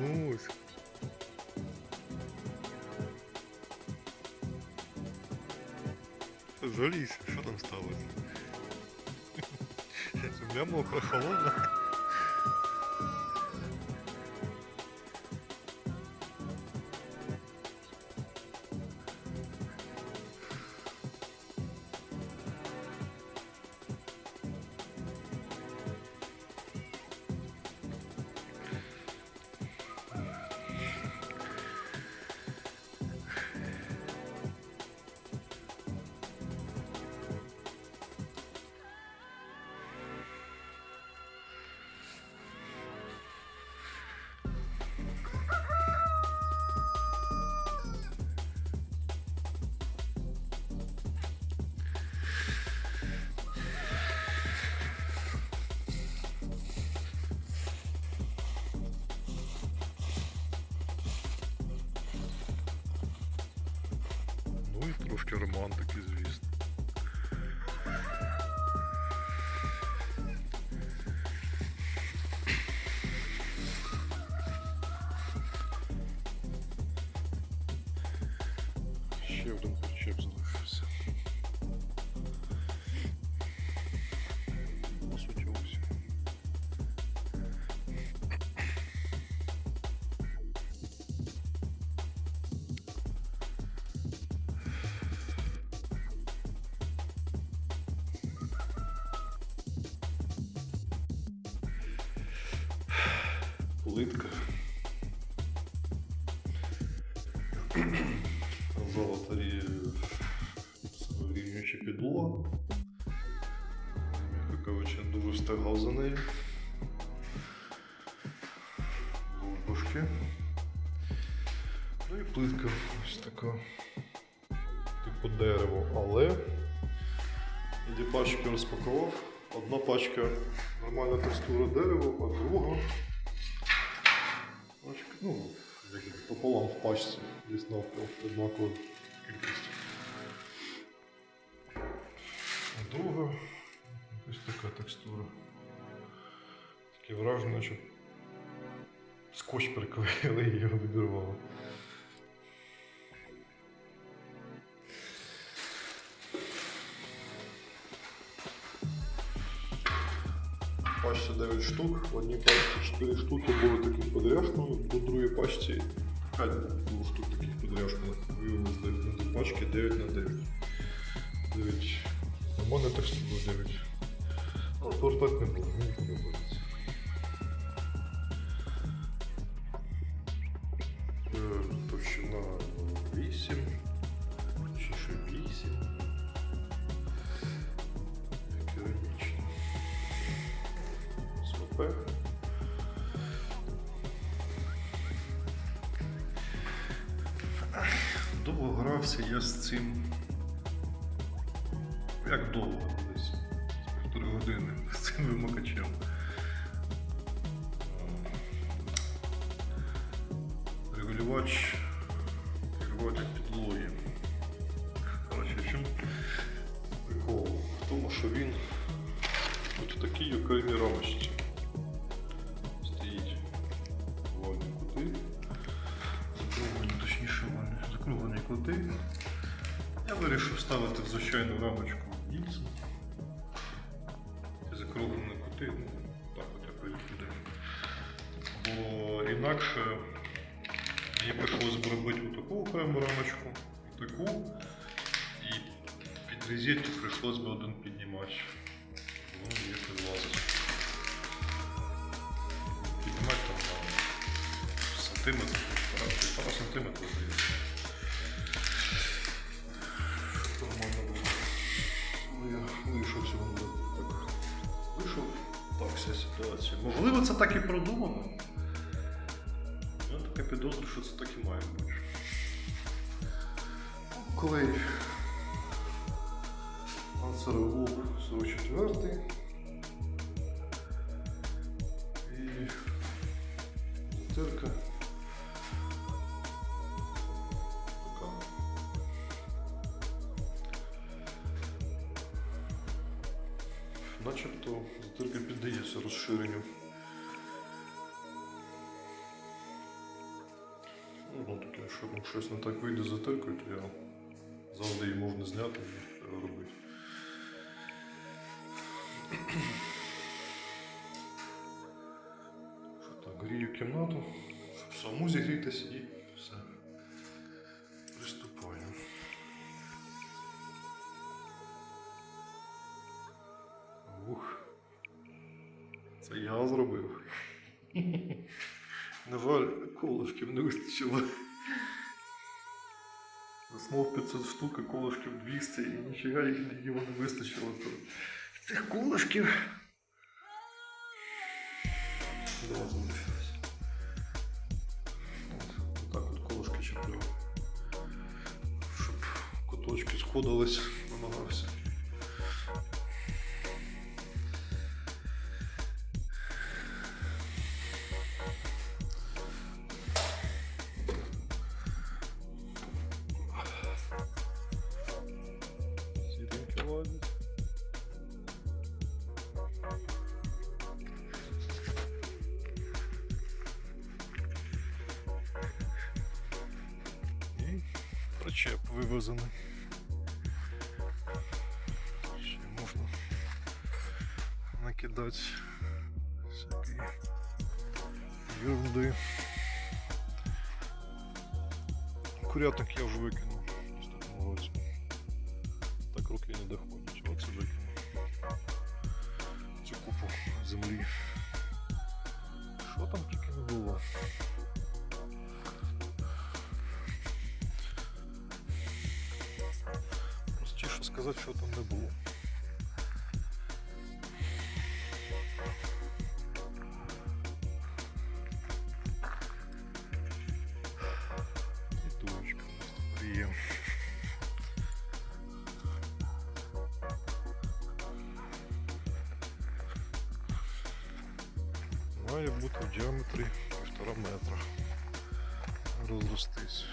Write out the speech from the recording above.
Мусь. Залізь, що там сталося? Земля мокра, холодна. Ну і трошки романтики, звісно. Ще один причеп залишився. Плитка. Золотарі рівнюючи підлога. М'яко кажучи, дуже встигав за нею. Бушки. Ну і плитка ось така. Типу дерево, але дві пачки розпакував. Одна пачка нормальна текстура дерева, а друга ну, пополам в пачці, десь навпіл, однакова кількість. А друга ось така текстура. Таке враження, що скотч приклеїли і його відірвало. пачці 9 штук, в одній пачці 4 штуки були такі подряшками, у другій пачці 5 було штук таких подряшканих. Виявилось десь на дві пачки 9 на 9. 9. Нормально так що було 9. Але повертати не буду, мені подобається. Довго грався я з цим. Як довго? Десь з півтори години з цим вимикачем. Регулювач закруглені. Я вирішив вставити в звичайну рамочку гільзу. Закруглені кути, ну, так от прикидаю. Бо інакше мені б робити таку окрему рамочку, таку, і під розетку прийшлося б один піднімати. Ну, як влазить. Піднімати там на сантиметр, пара сантиметра здається. Ситуація. Можливо, це так і продумано. Я таке підозрюю, що це так і має бути. Клей. Ансервук 44. І затирка. Начебто затирка піддається розширенню. Ну, таке, якщо ну, щось не так вийде з затиркою, то я завжди її можна зняти і робити. Так, грію кімнату, щоб саму зігрітися і Це я зробив. На жаль, колишків не вистачило. Заснув 500 штук, а колишків 200 і ніфіга їх його не вистачило. Цих колишків. Давай залишилось. Отак от колишки чіплю. Щоб куточки сходились, причеп вивезений. Ще можна накидати всякі ерунди. Курятник я вже викинув Простіше сказати, що там не було. І. Має бути в діаметрі півтора метра. Розростись.